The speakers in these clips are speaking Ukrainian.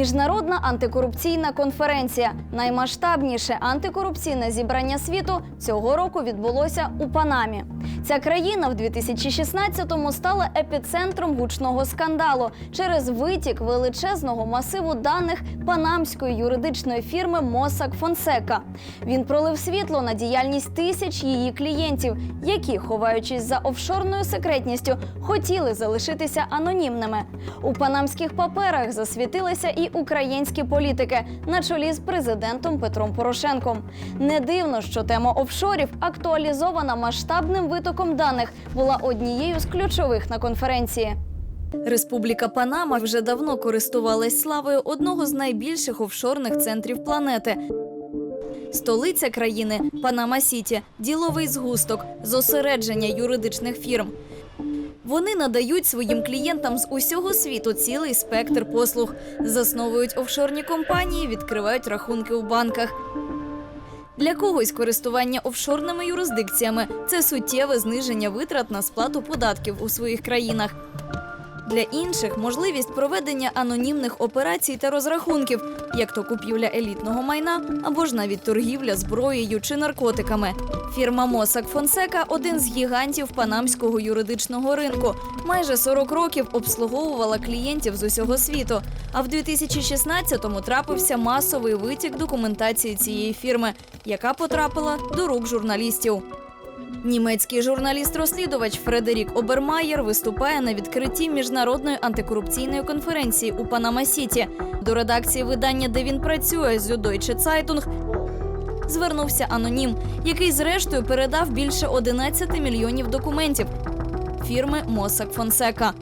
Міжнародна антикорупційна конференція наймасштабніше антикорупційне зібрання світу цього року відбулося у Панамі. Ця країна в 2016-му стала епіцентром гучного скандалу через витік величезного масиву даних панамської юридичної фірми Mossack Fonseca. Він пролив світло на діяльність тисяч її клієнтів, які, ховаючись за офшорною секретністю, хотіли залишитися анонімними. У панамських паперах засвітилися і українські політики на чолі з президентом Петром Порошенком. Не дивно, що тема офшорів, актуалізована масштабним витоком даних, була однією з ключових на конференції. Республіка Панама вже давно користувалась славою одного з найбільших офшорних центрів планети. Столиця країни Панама Сіті, діловий згусток, зосередження юридичних фірм. Вони надають своїм клієнтам з усього світу цілий спектр послуг, засновують офшорні компанії, відкривають рахунки у банках. Для когось користування офшорними юрисдикціями це суттєве зниження витрат на сплату податків у своїх країнах. Для інших можливість проведення анонімних операцій та розрахунків, як то купівля елітного майна або ж навіть торгівля зброєю чи наркотиками. Фірма Mossack Fonseca – один з гігантів панамського юридичного ринку. Майже 40 років обслуговувала клієнтів з усього світу. А в 2016-му трапився масовий витік документації цієї фірми, яка потрапила до рук журналістів. Німецький журналіст-розслідувач Фредерік Обермаєр виступає на відкритті міжнародної антикорупційної конференції у Панама Сіті. До редакції видання, де він працює, Süddeutsche Zeitung, звернувся анонім, який зрештою передав більше 11 мільйонів документів фірми Mossack Fonseca.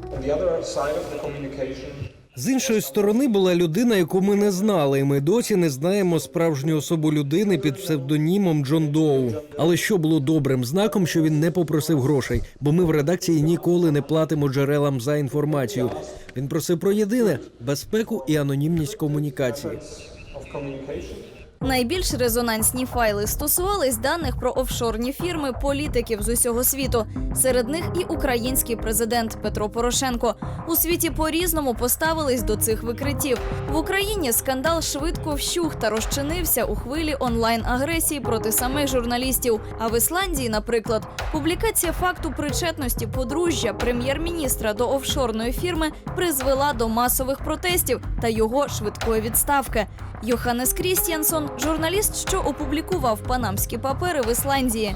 З іншої сторони була людина, яку ми не знали, і ми досі не знаємо справжню особу людини під псевдонімом Джон Доу. Але що було добрим знаком, що він не попросив грошей, бо ми в редакції ніколи не платимо джерелам за інформацію. Він просив про єдине безпеку і анонімність комунікації. Найбільш резонансні файли стосувались даних про офшорні фірми політиків з усього світу. Серед них і український президент Петро Порошенко. У світі по-різному поставились до цих викриттів. В Україні скандал швидко вщух та розчинився у хвилі онлайн-агресії проти самих журналістів. А в Ісландії, наприклад, публікація факту причетності подружжя прем'єр-міністра до офшорної фірми призвела до масових протестів та його швидкої відставки. Йоханнес Крістіансон, журналіст, що опублікував панамські папери в Ісландії.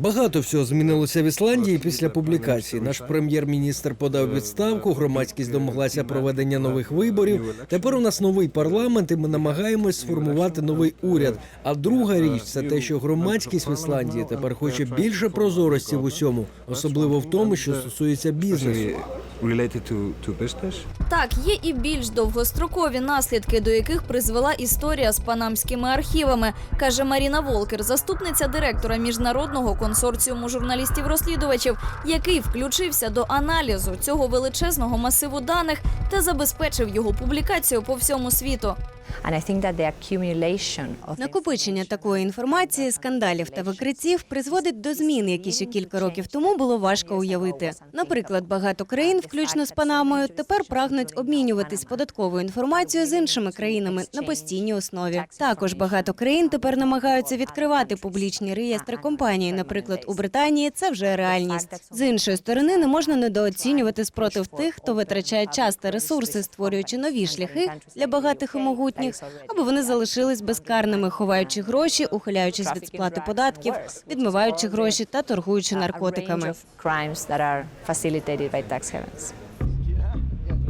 Багато всього змінилося в Ісландії після публікації. Наш прем'єр-міністр подав відставку. Громадськість домоглася проведення нових виборів. Тепер у нас новий парламент, і ми намагаємось сформувати новий уряд. А друга річ це те, що громадськість в Ісландії тепер хоче більше прозорості в усьому, особливо в тому, що стосується бізнесу. Related to, to business. Так, є і більш довгострокові наслідки, до яких призвела історія з панамськими архівами, каже Маріна Волкер, заступниця директора міжнародного консорціуму журналістів-розслідувачів, який включився до аналізу цього величезного масиву даних та забезпечив його публікацію по всьому світу. And I think that the accumulation of Накопичення такої інформації, скандалів та викриттів призводить до змін, які ще кілька років тому було важко уявити. Наприклад, багато країн, включно з Панамою, тепер прагнуть обмінюватись податковою інформацією з іншими країнами на постійній основі. Також багато країн тепер намагаються відкривати публічні реєстри компаній. Наприклад, у Британії це вже реальність. З іншої сторони, не можна недооцінювати спротив тих, хто витрачає час та ресурси, створюючи нові шляхи для багатих і могутніх, аби вони залишились безкарними, ховаючи гроші, ухиляючись від сплати податків, відмиваючи гроші та торгуючи наркотиками. crimes that are facilitated by tax havens. Thanks.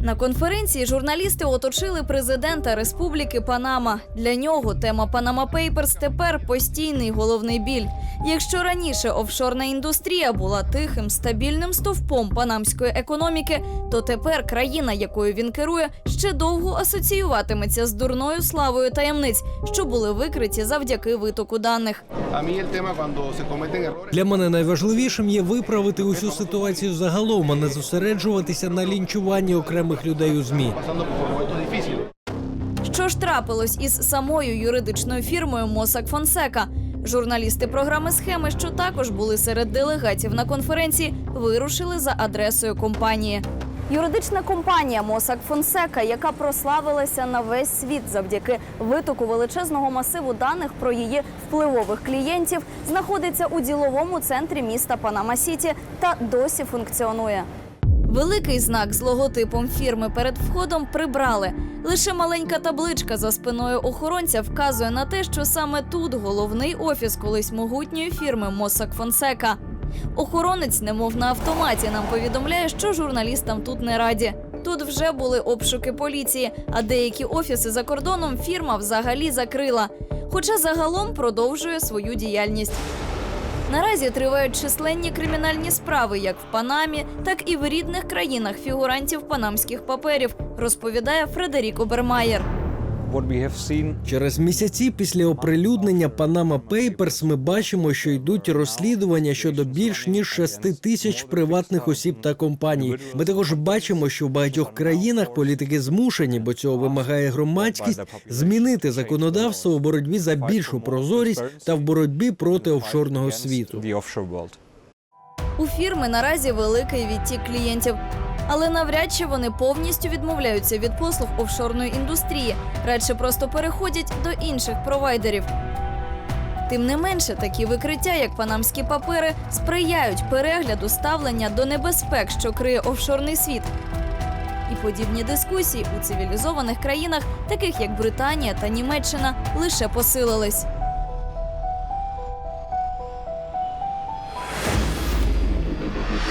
На конференції журналісти оточили президента Республіки Панама. Для нього тема Панама Пейперс тепер постійний головний біль. Якщо раніше офшорна індустрія була тихим стабільним стовпом панамської економіки, то тепер країна, якою він керує, ще довго асоціюватиметься з дурною славою таємниць, що були викриті завдяки витоку даних. Для мене найважливішим є виправити усю ситуацію загалом, а не зосереджуватися на лінчуванні окремих людей у змі. Що ж трапилось із самою юридичною фірмою Mossack Fonseca? Журналісти програми схеми, що також були серед делегатів на конференції, вирушили за адресою компанії. Юридична компанія Mossack Fonseca, яка прославилася на весь світ завдяки витоку величезного масиву даних про її впливових клієнтів, знаходиться у діловому центрі міста Панама-Сіті та досі функціонує. Великий знак з логотипом фірми перед входом прибрали. Лише маленька табличка за спиною охоронця вказує на те, що саме тут головний офіс колись могутньої фірми Mossack Fonseca. Охоронець, немов на автоматі, нам повідомляє, що журналістам тут не раді. Тут вже були обшуки поліції, а деякі офіси за кордоном фірма взагалі закрила. Хоча загалом продовжує свою діяльність. Наразі тривають численні кримінальні справи як в Панамі, так і в рідних країнах фігурантів панамських паперів, розповідає Фредерік Обермаєр. Через місяці після оприлюднення Panama Papers ми бачимо, що йдуть розслідування щодо більш ніж 6 тисяч приватних осіб та компаній. Ми також бачимо, що в багатьох країнах політики змушені, бо цього вимагає громадськість, змінити законодавство у боротьбі за більшу прозорість та в боротьбі проти офшорного світу. У фірми наразі великий відтік клієнтів. Але навряд чи вони повністю відмовляються від послуг офшорної індустрії, радше просто переходять до інших провайдерів. Тим не менше, такі викриття, як панамські папери, сприяють перегляду ставлення до небезпек, що криє офшорний світ. І подібні дискусії у цивілізованих країнах, таких як Британія та Німеччина, лише посилились.